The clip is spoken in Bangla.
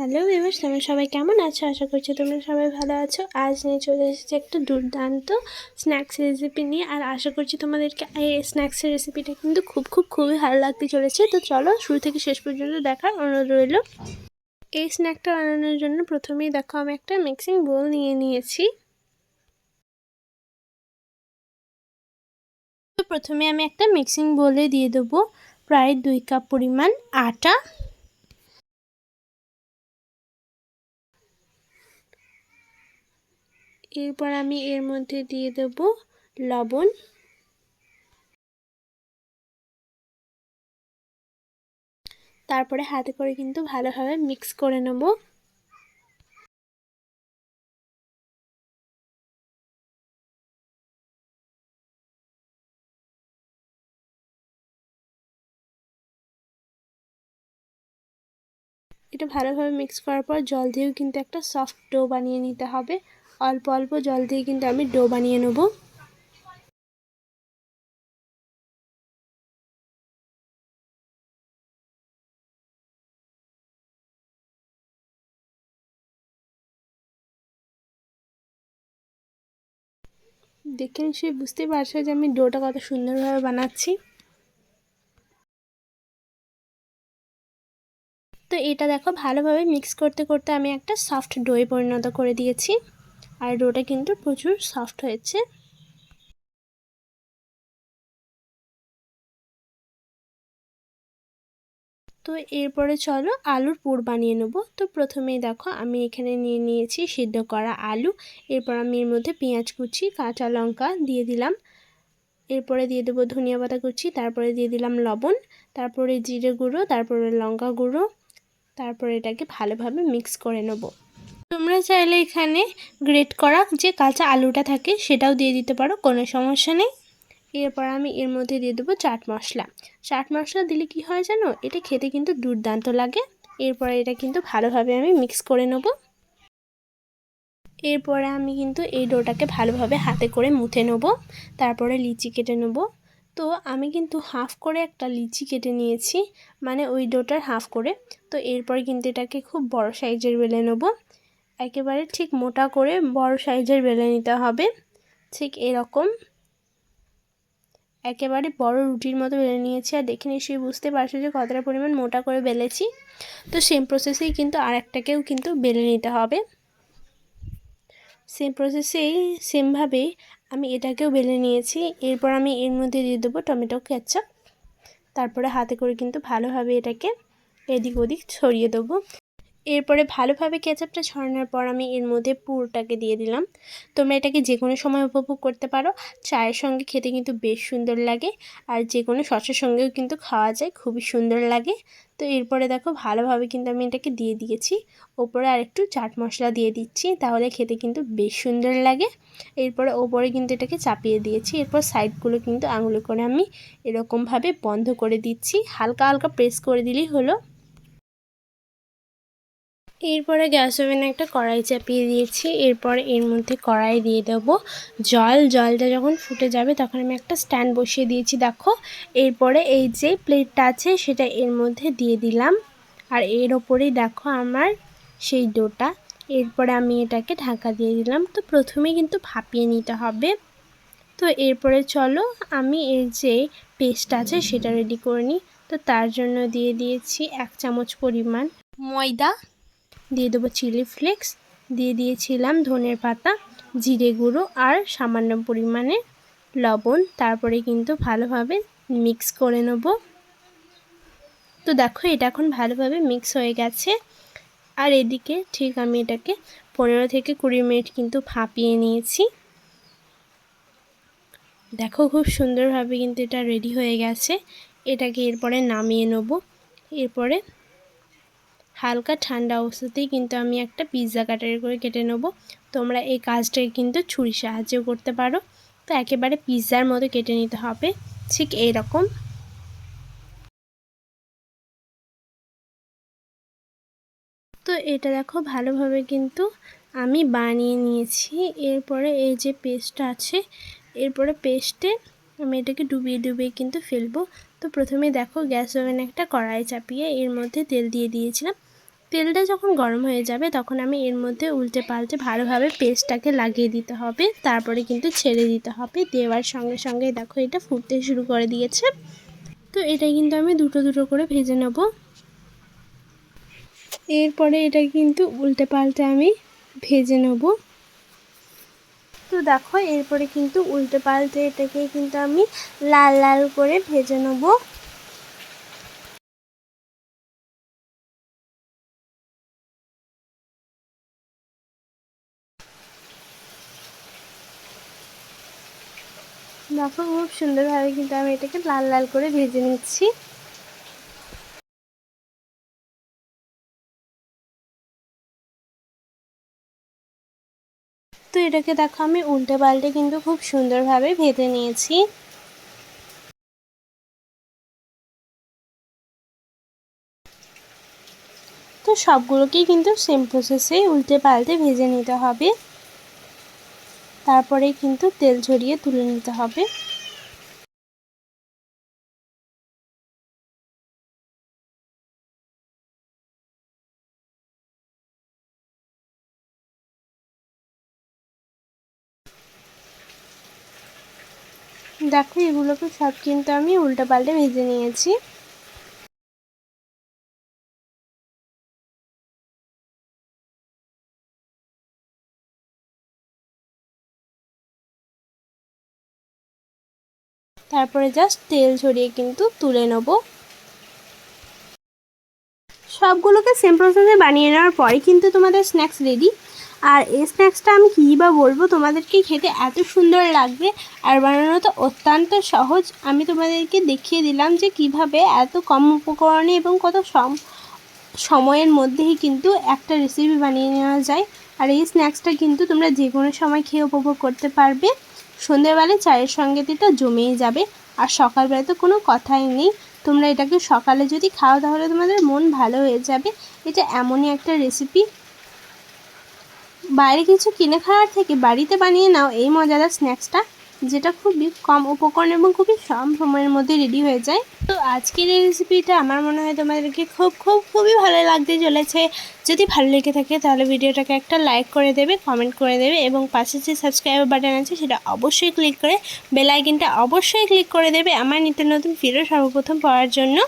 হ্যালো ভিভার্স তোমরা সবাই কেমন আছো? আশা করছি তোমরা সবাই ভালো আছো। আজ নিয়ে চলে এসেছি একটা দুর্দান্ত স্ন্যাক্স রেসিপি নিয়ে। আর আশা করছি তোমাদেরকে এই স্ন্যাক্সের রেসিপিটা কিন্তু খুব খুব, খুবই ভালো লাগতে চলেছে। তো চলো শুরু থেকে শেষ পর্যন্ত দেখার অনুরোধ রইল। এই স্ন্যাকটা বানানোর জন্য প্রথমেই দেখো, আমি একটা মিক্সিং বোল নিয়ে নিয়েছি। তো প্রথমে আমি একটা মিক্সিং বোলে দিয়ে দেবো প্রায় দুই কাপ পরিমাণ আটা। এরপর আমি এর মধ্যে দিয়ে দেব লবণ। তারপরে হাতে করে কিন্তু ভালোভাবে মিক্স করে নেব। এটা ভালোভাবে মিক্স করার পর জল দিয়েও কিন্তু একটা সফট ডো বানিয়ে নিতে হবে। অল্প অল্প জল দিয়ে কিন্তু আমি ডো বানিয়ে নেব। দেখে নিশ্চয়ই বুঝতেই পারছ যে আমি ডোটা কত সুন্দরভাবে বানাচ্ছি। তো এটা দেখো, ভালোভাবে মিক্স করতে করতে আমি একটা সফট ডোয়ে পরিণত করে দিয়েছি। আর ডোটা কিন্তু প্রচুর সফট হয়েছে। তো এরপরে চলো আলুর পুর বানিয়ে নেব। তো প্রথমেই দেখো আমি এখানে নিয়ে নিয়েছি সিদ্ধ করা আলু। এরপর আমি এর মধ্যে পেঁয়াজ কুচি, কাঁচা লঙ্কা দিয়ে দিলাম। এরপরে দিয়ে দেবো ধনিয়া পাতা কুচি, তারপরে দিয়ে দিলাম লবণ, তারপরে জিরে গুঁড়ো, তারপরে লঙ্কা গুঁড়ো, তারপরে এটাকে ভালোভাবে মিক্স করে নেব। তোমরা চাইলে এখানে গ্রেট করা যে কাঁচা আলুটা থাকে সেটাও দিয়ে দিতে পারো, কোনো সমস্যা নেই। এরপর আমি এর মধ্যে দিয়ে দেবো চাট মশলা। চাট মশলা দিলে কি হয় জানো? এটা খেতে কিন্তু দুর্দান্ত লাগে। এরপরে এটা কিন্তু ভালোভাবে আমি মিক্স করে নেব। এরপরে আমি কিন্তু এই ডোটাকে ভালোভাবে হাতে করে মুথে নেব। তারপরে লিচি কেটে নেব। তো আমি কিন্তু হাফ করে একটা লিচি কেটে নিয়েছি মানে ওই ডোটার হাফ করে। তো এরপর কিন্তু এটাকে খুব বড় সাইজের বেলে নেব। একেবারে ঠিক মোটা করে বড় সাইজের বেলে নিতে হবে। ঠিক এরকম। একেবারে বড় রুটির মতো বেলে নিয়েছি আর দেখে নিশ্চয়ই বুঝতে পারছ যে কতটা পরিমাণ মোটা করে বেলেছি। তো সেম প্রসেসেই কিন্তু আর একটাকেও কিন্তু বেলে নিতে হবে। সেম প্রসেসেই সেমভাবেই আমি এটাকেও বেলে নিয়েছি। এরপর আমি এর মধ্যে দিয়ে দেবো টমেটো কেচাপ তারপরে হাতে করে কিন্তু ভালোভাবে এটাকে এদিক ওদিক ছড়িয়ে দেবো। এরপরে ভালোভাবে কেচাপটা ছড়ানোর পর আমি এর মধ্যে পুরোটাকে দিয়ে দিলাম। তোমরা এটাকে যে কোনো সময় উপভোগ করতে পারো। চায়ের সঙ্গে খেতে কিন্তু বেশ সুন্দর লাগে আর যে কোনো সসের সঙ্গেও কিন্তু খাওয়া যায়, খুবই সুন্দর লাগে। তো এরপরে দেখো ভালোভাবে কিন্তু আমি এটাকে দিয়ে দিয়েছি। ওপরে আরেকটু চাট মশলা দিয়ে দিচ্ছি, তাহলে খেতে কিন্তু বেশ সুন্দর লাগে। এরপরে ওপরে কিন্তু এটাকে চাপিয়ে দিয়েছি। এরপর সাইডগুলো কিন্তু আঙুলে করে আমি এরকমভাবে বন্ধ করে দিচ্ছি। হালকা হালকা প্রেস করে দিলেই হলো। এরপরে গ্যাস ওভেনে একটা কড়াই চাপিয়ে দিয়েছি। এরপর এর মধ্যে কড়াই দিয়ে দেব জল। জলটা যখন ফুটে যাবে তখন আমি একটা স্ট্যান্ড বসিয়ে দিয়েছি, দেখো। এরপরে এই যে প্লেটটা আছে সেটা এর মধ্যে দিয়ে দিলাম। আর এর ওপরেই দেখো আমার সেই ডোটা। এরপরে আমি এটাকে ঢাকা দিয়ে দিলাম। তো প্রথমে কিন্তু ভাপিয়ে নিতে হবে। তো এরপরে চলো আমি এর যে পেস্ট আছে সেটা রেডি করে নিই। তো তার জন্য দিয়ে দিয়েছি এক চামচ পরিমাণ ময়দা। দিয়ে দেবো চিলি ফ্লেক্স, দিয়ে দিয়েছিলাম ধনের পাতা, জিরে গুঁড়ো আর সামান্য পরিমাণে লবণ। তারপরে কিন্তু ভালোভাবে মিক্স করে নেব। তো দেখো, এটা এখন ভালোভাবে মিক্স হয়ে গেছে। আর এদিকে ঠিক আমি এটাকে পনেরো থেকে কুড়ি মিনিট কিন্তু ভাপিয়ে নিয়েছি। দেখো, খুব সুন্দরভাবে কিন্তু এটা রেডি হয়ে গেছে। এটাকে এরপরে নামিয়ে নেব। এরপরে হালকা ঠান্ডা অবস্থাতেই কিন্তু আমি একটা পিৎজা কাটারি করে কেটে নেব। তোমরা এই কাজটাকে কিন্তু ছুরি সাহায্যেও করতে পারো। তো একেবারে পিৎজার মতো কেটে নিতে হবে। ঠিক এইরকম। তো এটা দেখো ভালোভাবে কিন্তু আমি বানিয়ে নিয়েছি। এরপরে এই যে পেস্টটা আছে, এরপরে পেস্টে আমি এটাকে ডুবিয়ে ডুবিয়ে কিন্তু ফেলব। তো প্রথমে দেখো গ্যাস ওভেনে একটা কড়াই চাপিয়ে এর মধ্যে তেল দিয়ে দিয়েছিলাম। তেলটা যখন গরম হয়ে যাবে, তখন আমি এর মধ্যে উল্টে পাল্টে ভালোভাবে পেস্টটাকে লাগিয়ে দিতে হবে। তারপরে কিন্তু ছেড়ে দিতে হবে। দেওয়ার সঙ্গে সঙ্গে দেখো এটা ফুটতে শুরু করে দিয়েছে। তো এটা কিন্তু আমি দুটো দুটো করে ভেজে নেব। এরপরে এটা কিন্তু উল্টে পাল্টে আমি ভেজে নেব। তো দেখো এরপরে কিন্তু উল্টে পাল্টে এটাকে কিন্তু আমি লাল লাল করে ভেজে নেব। দেখো, খুব সুন্দরভাবে কিন্তু আমি এটাকে লাল লাল করে ভেজে নিচ্ছি। তো এটাকে দেখো, আমি উল্টে পাল্টে কিন্তু খুব সুন্দরভাবে ভেজে নিয়েছি। তো সবগুলোকেই কিন্তু সেম প্রসেসে উল্টে পাল্টে ভেজে নিতে হবে। তারপরে কিন্তু তেল ঝরিয়ে তুলে নিতে হবে। দেখো এগুলোকে সব কিন্তু আমি উল্টো পাল্টে ভেজে নিয়েছি। তারপরে জাস্ট তেল ঝরিয়ে কিন্তু তুলে নেব। সবগুলোকে সেম প্রসেসে বানিয়ে নেওয়ার পরে কিন্তু তোমাদের স্ন্যাক্স রেডি আর এই স্ন্যাক্সটা আমি কী বা বলব? তোমাদেরকে খেতে এত সুন্দর লাগবে আর বানানো তো অত্যন্ত সহজ। আমি তোমাদেরকে দেখিয়ে দিলাম যে কীভাবে এত কম উপকরণে এবং কত সম সময়ের মধ্যেই কিন্তু একটা রেসিপি বানিয়ে নেওয়া যায়। আর এই স্ন্যাক্সটা কিন্তু তোমরা যে কোনো সময় খেয়ে উপভোগ করতে পারবে। সন্ধ্যেবেলায় চায়ের সঙ্গে তো এটা জমেই যাবে। আর সকালবেলা তো কোনো কথাই নেই। তোমরা এটাকে সকালে যদি খাও তাহলে তোমাদের মন ভালো হয়ে যাবে। এটা এমনই একটা রেসিপি বাইরে কিছু কিনে খাওয়ার থেকে বাড়িতে বানিয়ে নাও, এই মজাদার স্ন্যাক্সটা যেটা খুবই কম উপকরণ এবং খুবই কম সময়ের মধ্যে রেডি হয়ে যায়। তো আজকের এই রেসিপিটা আমার মনে হয় তোমাদেরকে খুব খুব, খুবই ভালো লাগতে চলেছে। যদি ভালো লেগে থাকে তাহলে ভিডিওটাকে একটা লাইক করে দেবে কমেন্ট করে দেবে এবং পাশে যে সাবস্ক্রাইব বাটন আছে সেটা অবশ্যই ক্লিক করে বেল আইকনটা অবশ্যই ক্লিক করে দেবে আমার নিত্য নতুন ভিডিও সর্বপ্রথম পাওয়ার জন্য।